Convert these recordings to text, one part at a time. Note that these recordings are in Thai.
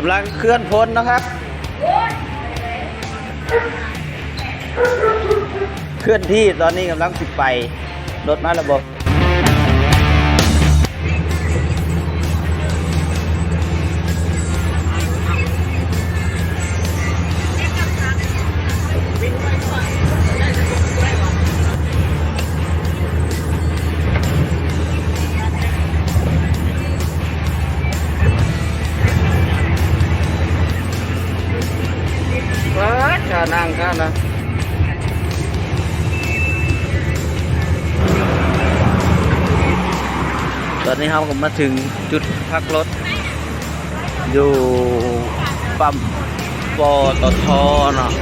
กำลังเคลื่อนพ้นนะครับ เคลื่อนที่ตอนนี้กำลังสิบไปรถมาระบบานั่งข้านะตอนนี้เราก็มาถึงจุดพักรถ อยู่ปั๊มปอตทเนาะ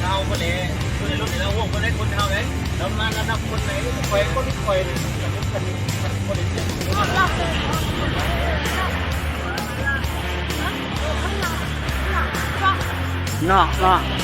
เท้าคนนี้คนในรถนี่แล้ววงคนไหนคนเท้าไหนแล้วมาระดับคนไหนคอยคนคอย นี่กั